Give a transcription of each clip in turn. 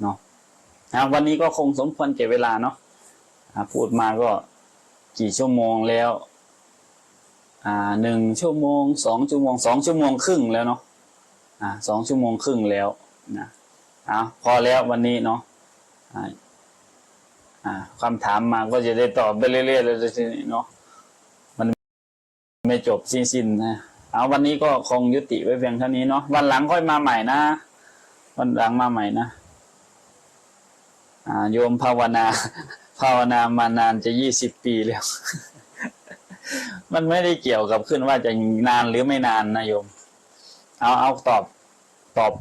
เนาะอะวันนี้ก็คงสมควรเก็บเวลาเนาะพูดมาก็กี่ชั่วโมงแล้วหนึ่งชั่วโมงสองชั่วโมงสองชั่วโมงครึ่งแล้วเนาะสองชั่วโมงครึ่งแล้วนะอะพอแล้ววันนี้เนาะอ่าอ่าคำถามมาก็จะได้ตอบไปเรื่อยๆเลยทีนี้เนาะมันไม่จบสิ้นๆนะเอาวันนี้ก็คงยุติไว้เพียงเท่านี้เนาะวันหลังค่อยมาใหม่นะ วันหลังมาใหม่นะ โยมภาวนา ภาวนามานานจะยี่สิบปีแล้ว มันไม่ได้เกี่ยวกับขึ้นว่าจะนานหรือไม่นานนะโยม เอาเอาตอบตอบ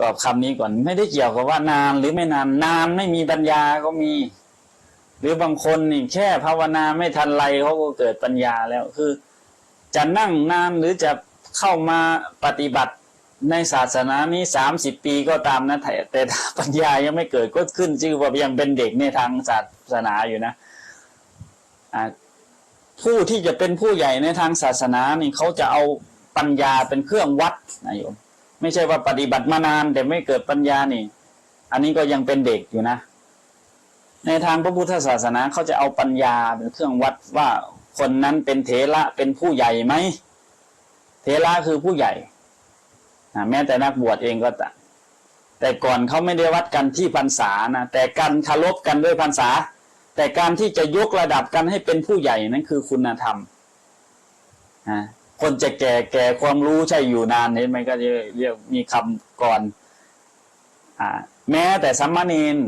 ตอบคำนี้ก่อน ไม่ได้เกี่ยวกับว่านานหรือไม่นาน นานไม่มีปัญญาก็มี หรือบางคนนี่แค่ภาวนาไม่ทันไรเขาก็เกิดปัญญาแล้วคือ จะนั่งนานหรือจะเข้ามาปฏิบัติ ในศาสนานี้สามสิบปีก็ตามนะแต่ปัญญายังไม่เกิดก็ขึ้นชื่อว่ายังเป็นเด็กในทางศาสนาอยู่นะผู้ที่จะเป็นผู้ใหญ่ในทางศาสนานี่เขาจะเอาปัญญาเป็นเครื่องวัดนะโยมไม่ใช่ว่าปฏิบัติมานาน แต่ไม่เกิดปัญญานี่ อันนี้ก็ยังเป็นเด็กอยู่นะ ในทางพระพุทธศาสนาเขาจะเอาปัญญาเป็นเครื่องวัดว่าคนนั้นเป็นเถระเป็นผู้ใหญ่ไหมเถระคือผู้ใหญ่ แม้แต่นักบวชเองก็ตามแต่ก่อนเขาไม่ได้วัดกันที่พรรษานะแต่การคารพกันด้วยพรรษา แต่การที่จะยกระดับกันให้เป็นผู้ใหญ่นั่นคือคุณธรรมคนจะแก่แก่ความรู้ใช่อยู่นานเห็นไหมก็จะเรียกมีคำก่อนอแม้แต่สัมมาเนน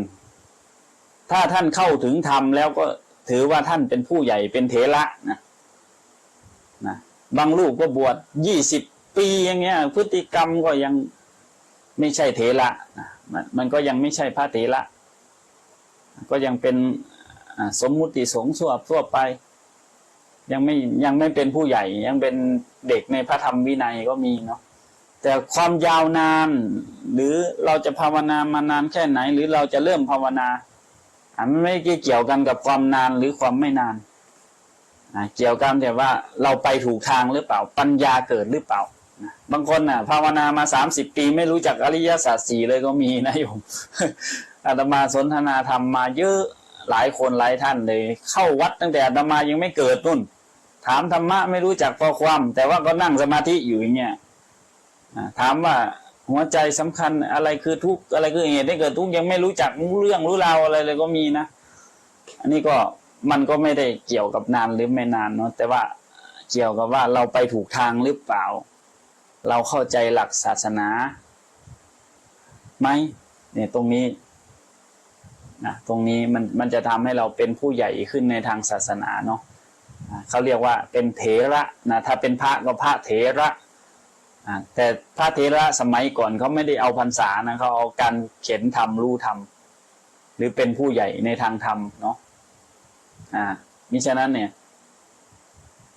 ถ้าท่านเข้าถึงธรรมแล้วก็ถือว่าท่านเป็นผู้ใหญ่เป็นเถระนะนะบางลูกก็บวชยี่สิบ ปีอย่างเงี้ย พฤติกรรมก็ยังไม่ใช่เถระมันมันก็ยังไม่ใช่พระเถระก็ยังเป็นสมมุติสงฆ์ทั่วทั่วไป ยังไม่ยังไม่เป็นผู้ใหญ่ ยังเป็นเด็กในพระธรรมวินัยก็มีเนาะแต่ความยาวนานหรือเราจะภาวนามานานแค่ไหน หรือเราจะเริ่มภาวนาอันไม่เกี่ยวกันกับความนานหรือความไม่นานเกี่ยวกันแต่ว่าเราไปถูกทางหรือเปล่า ปัญญาเกิดหรือเปล่า บางคนน่ะภาวนามาสามสิบปีไม่รู้จักอริยสัจสี่เลยก็มีนะโยมอาตมาสนทนาธรรมมาเยอะหลายคนหลายท่านเลย เข้าวัดตั้งแต่อาตมายังไม่เกิดนุ่น ถามธรรมะไม่รู้จักพอความ แต่ว่าก็นั่งสมาธิอยู่อย่างเงี้ยถามว่าหัวใจสำคัญอะไรคือทุกอะไรคือเหตุให้เกิดทุกยังไม่รู้จักรู้เรื่องรู้ราวอะไรเลยก็มีนะ อันนี้ก็มันก็ไม่ได้เกี่ยวกับนานหรือไม่นานเนาะแต่ว่าเกี่ยวกับว่าเราไปถูกทางหรือเปล่า เราเข้าใจหลักศาสนาไหมเนี่ยตรงนี้นะตรงนี้มันมันจะทำให้เราเป็นผู้ใหญ่ขึ้นในทางศาสนาเนาะเขาเรียกว่าเป็นเถระนะถ้าเป็นพระก็พระเถระแต่พระเถระสมัยก่อนเขาไม่ได้เอาพรรษานะเขาเอาการเขียนธรรมรู้ธรรมหรือเป็นผู้ใหญ่ในทางธรรมเนาะอ่ามิฉะนั้นเนี่ย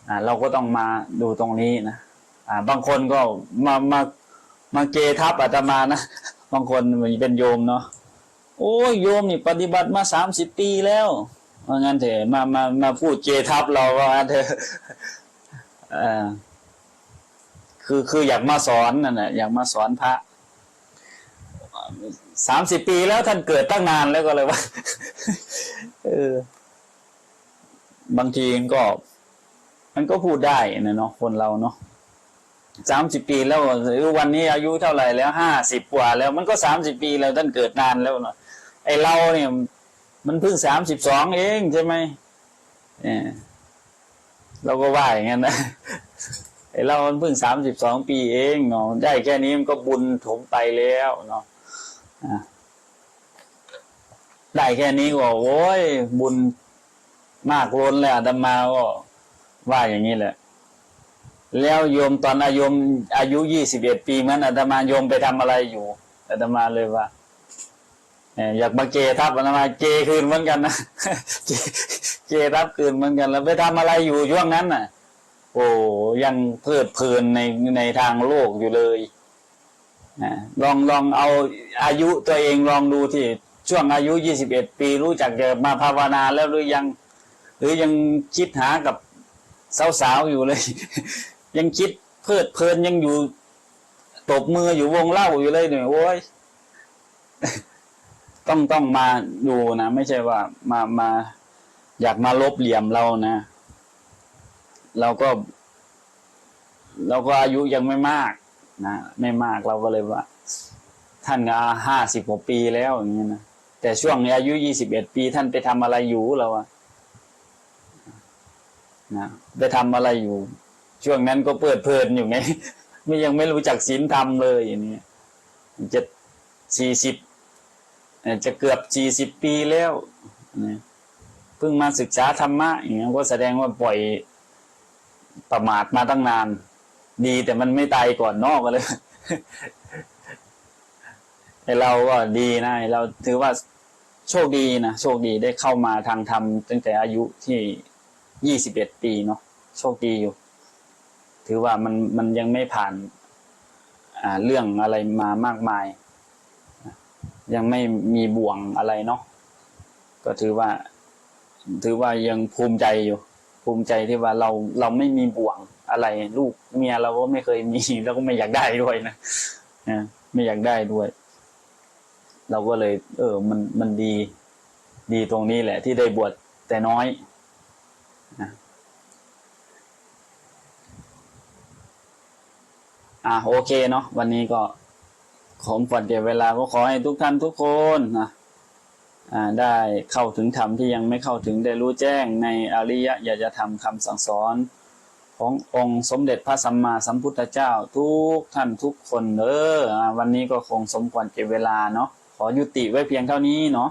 อ่าเราก็ต้องมาดูตรงนี้นะ อ่าบางคนก็มามามาเกทับอาตมานะบางคนมันเป็นโยมเนาะโอ้ยโยมนี่ปฏิบัติมาสามสิบปีแล้วว่างั้นเถอะมามามาพูดเจทับเราว่างั้นเถอะเออคือคืออยากมาสอนนั่นแหละอยากมาสอนพระสามสิบปีแล้วท่านเกิดตั้งนานแล้วก็เลยว่าเออบางทีก็ มันก็พูดได้นะเนาะคนเราเนาะ สามสิบปีแล้วหรือวันนี้อายุเท่าไหร่แล้วห้าสิบกว่าแล้วมันก็สามสิบปีแล้วท่านเกิดนานแล้วเนาะไอเราเนี่ย มันเพิ่งสามสิบสองเองใช่ไหมเนี่ยเราก็ว่าอย่างนั้นนะไอเรามันเพิ่งสามสิบสองปีเองเนาะได้แค่นี้มันก็บุญถมไปแล้วเนาะได้แค่นี้ก็โอ้ยบุญมากล้นแล้วอาตมาก็ว่าอย่างนี้แหละ แล้วโยมตอนอายุอายุยี่สิบเอ็ดปีมันอาตมาโยมไปทำอะไรอยู่อาตมาเลยว่าอยากมาเกทับอาตมาเกคืนเหมือนกันนะเกทับคืนเหมือนกันแล้วไปทำอะไรอยู่ช่วงนั้นน่ะ โอ้ยังเพลิดเพลินในในทางโลกอยู่เลยลองลองเอาอายุตัวเองลองดูที่ช่วงอายุยี่สิบเอ็ดปีรู้จักจะมาภาวนาแล้วหรือยัง หรือยังคิดหากับสาวๆอยู่เลย ยังคิดเพลิดเพลินยังอยู่ตบมืออยู่วงเล่าอยู่เลยเนี่ยโอ้ยต้องต้องมาดูนะ ไม่ใช่ว่ามามา อยากมาลบเหลี่ยมเรานะเราก็ เราก็อายุยังไม่มากนะไม่มากเราก็เลยว่า ท่านก็ห้าสิบกว่าปีแล้วอย่างเงี้ยนะแต่ช่วงนี้อายุยี่สิบเอ็ดปี ท่านไปทำอะไรอยู่เราอะนะไปทำอะไรอยู่ ช่วงนั้นก็เปิดเพลินอยู่ไง ไม่ยังไม่รู้จักศีลธรรมเลยอย่างนี้จะสี่สิบจะเกือบสี่สิบปีแล้วเพิ่งมาศึกษาธรรมะอย่างเงี้ยก็แสดงว่าปล่อยประมาทมาตั้งนาน ดีแต่มันไม่ตายก่อนนอกก็เลยไอเราก็ดีนะเราถือว่าโชคดีนะโชคดีได้เข้ามาทางธรรมตั้งแต่อายุที่ยี่สิบเอ็ดปีเนาะโชคดีอยู่ ถือว่ามันมันยังไม่ผ่านเรื่องอะไรมามากมาย ยังไม่มีบ่วงอะไรเนาะก็ถือว่า ถือว่ายังภูมิใจอยู่ ภูมิใจที่ว่าเราเราไม่มีบ่วงอะไร ลูกเมียเราก็ไม่เคยมีแล้วก็ไม่อยากได้ด้วยนะนะไม่อยากได้ด้วย เราก็เลย เออ มันมันดี ดีตรงนี้แหละ ที่ได้บวชแต่น้อยนะ อะโอเคเนาะวันนี้ก็ขอฝันเก็บเวลาก็ขอให้ทุกท่านทุกคนนะอ่าได้เข้าถึงธรรมที่ยังไม่เข้าถึงได้รู้แจ้งในอริยญาณธรรมคำสั่งสอน ขององค์สมเด็จพระสัมมาสัมพุทธเจ้าทุกท่านทุกคนเออวันนี้ก็คงสมควรเก็บเวลาเนาะขอยุติไว้เพียงเท่านี้เนาะ